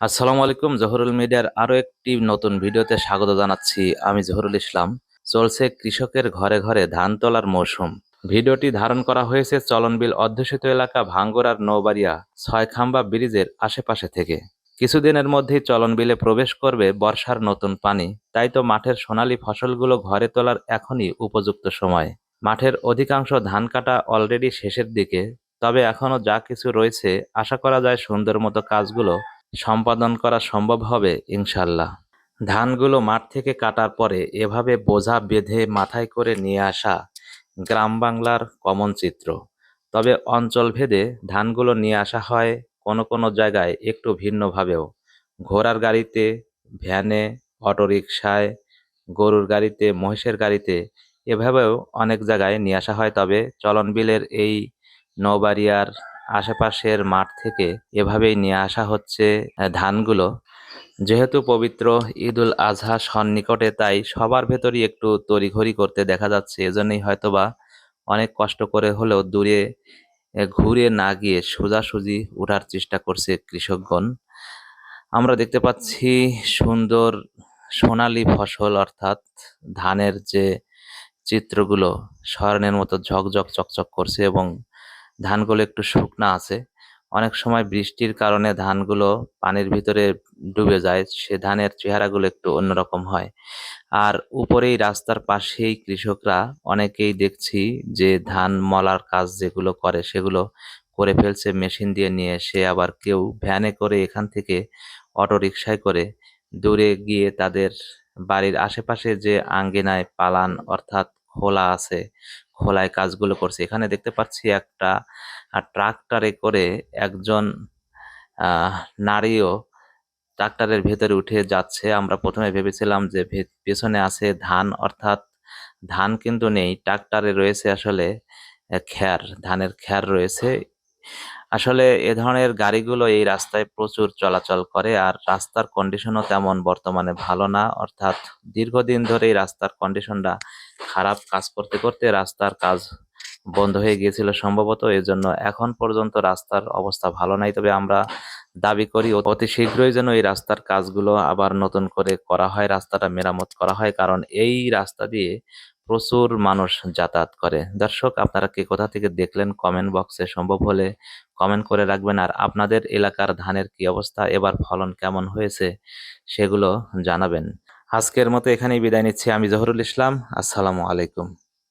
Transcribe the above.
আসসালামু আলাইকুম, জহুরুল মিডিয়ার আরও একটি নতুন ভিডিওতে স্বাগত জানাচ্ছি। আমি জহুরুল ইসলাম। চলছে কৃষকের ঘরে ঘরে ধান তোলার মৌসুম। ভিডিওটি ধারণ করা হয়েছে চলনবিল অধ্যুষিত এলাকা ভাঙ্গুরার নৌবাড়িয়া ছয়খাম্বা ব্রিজের আশেপাশে থেকে। কিছুদিনের মধ্যেই চলনবিলে প্রবেশ করবে বর্ষার নতুন পানি। তাই তো মাঠের সোনালী ফসলগুলো ঘরে তোলার এখনই উপযুক্ত সময়। মাঠের অধিকাংশ ধান কাটা অলরেডি শেষের দিকে। তবে এখনও যা কিছু রয়েছে, আশা করা যায় সুন্দর মতো কাজগুলো সম্পাদন করা সম্ভব হবে ইনশাল্লাহ ধানগুলো মাঠ থেকে কাটার পরে এভাবে বোঝা বেঁধে মাথায় করে নিয়ে আসা গ্রাম বাংলার কমন চিত্র। তবে অঞ্চল ভেদে ধানগুলো নিয়ে আসা হয় কোনো কোনো জায়গায় একটু ভিন্নভাবেও। ঘোড়ার গাড়িতে, ভ্যানে, অটোরিকশায়, গরুর গাড়িতে, মহিষের গাড়িতে এভাবেও অনেক জায়গায় নিয়ে আসা হয়, তবে চলনবিলের এই নৌবাড়িয়ার আশেপাশের মাঠ থেকে এভাবেই নিয়ে আসা হচ্ছে ধানগুলো। যেহেতু পবিত্র ঈদুল আজহা সন্নিকটে, তাই সবার ভেতরই একটু তড়িঘড়ি করতে দেখা যাচ্ছে। এজন্যই হয়তোবা অনেক কষ্ট করে হলেও দূরে ঘুরে না গিয়ে সোজাসুজি ওঠার চেষ্টা করছে কৃষকগণ। আমরা দেখতে পাচ্ছি সুন্দর সোনালী ফসল, অর্থাৎ ধানের যে চিত্রগুলো, স্বর্ণের মতো ঝকঝক চকচক করছে এবং ধানগুলো একটু শুকনা আছে। অনেক সময় বৃষ্টির কারণে ধানগুলো পানির ভিতরে ডুবে যায়, সে ধানের চেহারাগুলো একটু অন্যরকম হয়। আর উপরেই রাস্তার পাশেই কৃষকরা অনেকেই দেখছি যে ধান মলার কাজ যেগুলো করে সেগুলো করে ফেলছে, মেশিন দিয়ে নিয়ে এসে আবার কেউ ভ্যানে করে এখান থেকে অটো রিকশায় করে দূরে গিয়ে তাদের বাড়ির আশেপাশে যে আঙ্গিনায় পালান অর্থাৎ খোলা আছে, খোলায় কাজগুলো করছে। এখানে দেখতে পাচ্ছি একটা ট্রাক্টরে করে একজন নারীও ট্রাক্টরের ভেতরে উঠে যাচ্ছে। আমরা প্রথমে ভেবেছিলাম যে পেছনে আছে ধান, অর্থাৎ ধান কিন্তু নেই, ট্রাক্টরে রয়েছে আসলে খ্যার ধানের খ্যার রয়েছে। আসলে এ ধরনের গাড়িগুলো এই রাস্তায় প্রচুর চলাচল করে আর রাস্তার কন্ডিশনও তেমন বর্তমানে ভালো না। অর্থাৎ দীর্ঘদিন ধরে এই রাস্তার কন্ডিশনটা খারাপ কাজ করতে করতে রাস্তার কাজ বন্ধ হয়ে গিয়েছিল সম্ভবত। এজন্য এখন পর্যন্ত রাস্তার অবস্থা ভালো নাই। তবে আমরা দাবি করি অতি শীঘ্রই যেন এই রাস্তার কাজগুলো আবার নতুন করে করা হয়, রাস্তাটা মেরামত করা হয়। কারণ এই রাস্তা দিয়ে প্রচুর মানুষ যাতায়াত করে। দর্শক, আপনারা কি কোথা থেকে দেখলেন কমেন্ট বক্সে সম্ভব হলে কমেন্ট করে রাখবেন। আর আপনাদের এলাকার ধানের কি অবস্থা? এবার ফলন কেমন হয়েছে? সেগুলো জানাবেন। আজকের মতো এখানেই বিদায় নিচ্ছি। আমি জহরুল ইসলাম। আসসালামু আলাইকুম।